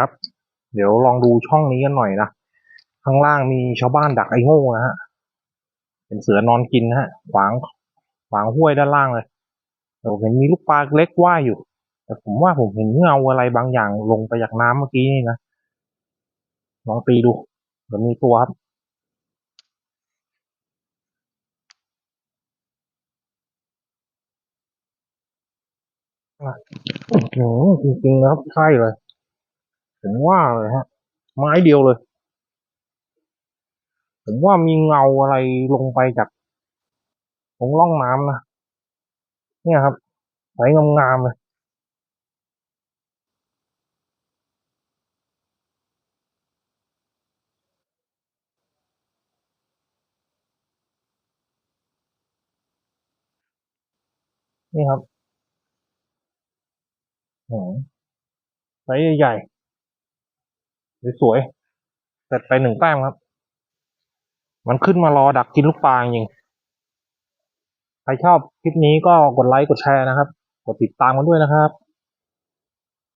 ครับ เดี๋ยวลองดูช่องนี้กันหน่อยนะ ข้างล่างมีชาวบ้านดักไอ้โง่นะฮะ เป็นเสือนอนกินนะฮะ ขวาง ขวางห้วยด้านล่างเลยผมเห็นมีลูกปลาเล็กว่ายอยู่ แต่ผมว่าผมเห็นเงาอะไรบางอย่างลงไปจากน้ำเมื่อกี้นี่นะ ลองตีดูเดี๋ยวมีตัวครับอื้อหือจริงๆนะครับใช่เลย ผมว่าเลยฮะ ไม้เดียวเลย ผมว่ามีเงาอะไรลงไปจากตรงร่องน้ำนะ เนี่ยครับใสงามๆเลยนี่ครับโอ้โหไซส์ใหญ่ สวยๆเสร็จไปหนึ่งแต้มครับ มันขึ้นมารอดักกินลูกปลาจริงใครชอบคลิปนี้ก็กดไลค์กดแชร์นะครับ กดติดตามกันด้วยนะครับ